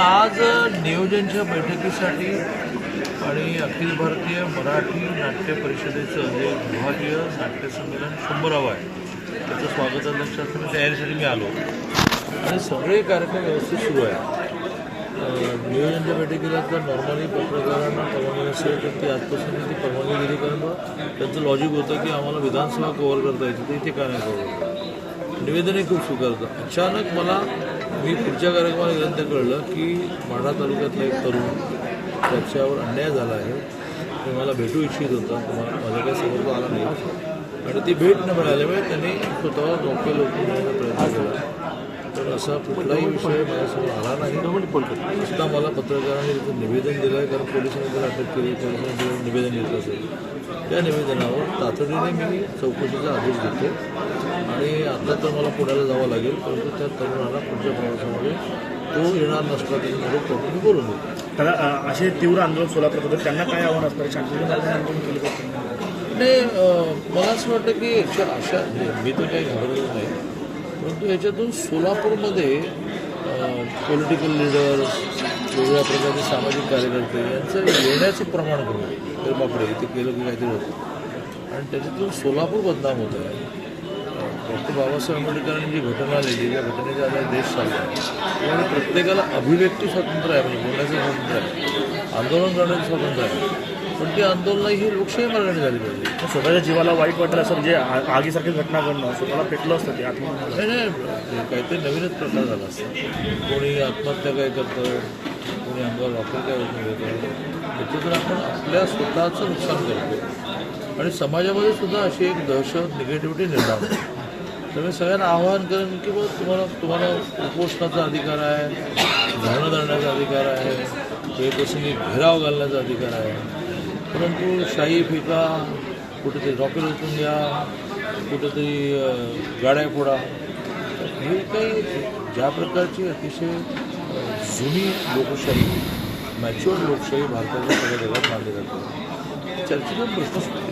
आज नियोजनच्या बैठकीसाठी आणि अखिल भारतीय मराठी नाट्य परिषदेचं जे विभागीय नाट्य संमेलन शंभरावं आहे. त्याचं स्वागताध्यक्ष असताना तयारीसाठी मी आलो. आणि सगळे कार्यक्रम व्यवस्थित सुरू आहेत. नियोजनच्या बैठकीला तर नॉर्मली पत्रकारांना परवानगी असेल तर ती आजपासून ती परवानगी दिली कारण त्यांचं लॉजिक होतं की आम्हाला विधानसभा कव्हर करता येते ते इथे का नाही कव्हर निवेदनही खूप स्वीकारतं अचानक मला मी पुढच्या कार्यक्रमाला गेल्यानंतर कळलं की माढा तालुक्यातला एक तरुण त्याच्यावर अन्याय झाला आहे. ते मला भेटू इच्छित होता. तुम्हाला माझ्या काही समोर आला नाही. आणि ती भेट न मिळाल्यामुळे त्यांनी स्वतः मोकळे लोक मिळण्याचा प्रयत्न केला. तर असा कुठलाही विषय माझ्यासमोर आला नाही. सुद्धा मला पत्रकारांनी तिथं निवेदन दिलं आहे कारण पोलिसांनी त्याला अटक केली. पोलिसांनी त्याला निवेदन घेतलं असेल. त्या निवेदनावर तातडीने मी चौकशीचा आदेश देतो आणि आता तर मला पुण्याला जावं लागेल परंतु त्या तरुणाला पुढच्या प्रवासामध्ये तो येणार नसला तरी मदत करतो मी बोलून देतो. त्याला असे तीव्र आंदोलन सोलापूर होतं. त्यांना काय आव्हान असतं? शांततेने मार्गाने आंदोलन केलं नाही मला असं वाटतं की याच्या अशा म्हणजे मी तर काही घाबरतच नाही. परंतु याच्यातून सोलापूरमध्ये पॉलिटिकल लिडर्स वेगवेगळ्या प्रकारचे सामाजिक कार्यकर्ते यांचं येण्याचं प्रमाण कमी तर बापरे इथे केलं की काहीतरी होतं. आणि त्याच्यातून सोलापूर बदनाम होत आहे. बाबासाहेब आंबेडकरांनी जी घटना लिहिली त्या घटनेचा आता देश चालला आहे. त्यामुळे प्रत्येकाला अभिव्यक्ती स्वातंत्र्य आहे म्हणजे बोलण्याचं स्वातंत्र्य आहे. आंदोलन करण्याचं स्वातंत्र्य आहे. पण ती आंदोलनं ही लोकशाही मार्गाने झाली पाहिजे. स्वतःच्या जीवाला वाईट वाटेल असं म्हणजे आगीसारखी घटना घडणं स्वतःला पेटलं असतं ते आत्महत्या नाही नाही काहीतरी नवीनच प्रकार झाला असता. कोणी आत्महत्या काय करतं कोणी अंगावर वापर काय होत घेतं त्याच्यातून आपण आपल्या स्वतःचं नुकसान करतो. आणि समाजामध्ये सुद्धा अशी एक दहशत निगेटिव्हिटी निर्माण होते. त्यामुळे सगळ्यांना आवाहन करेन की बा तुम्हाला तुम्हाला उपोषणाचा अधिकार आहे धरणं धरण्याचा अधिकार आहे वेळप्रसंगी घेराव घालण्याचा अधिकार आहे. परंतु शाही फिका कुठेतरी रॉकेल उचलून घ्या कुठेतरी गाड्या फोडा. हे काही ज्या प्रकारची अतिशय जुनी लोकशाही मॅच्युअर लोकशाही भारताच्या सगळ्या जगात मानली जाते. चर्चेचा प्रश्न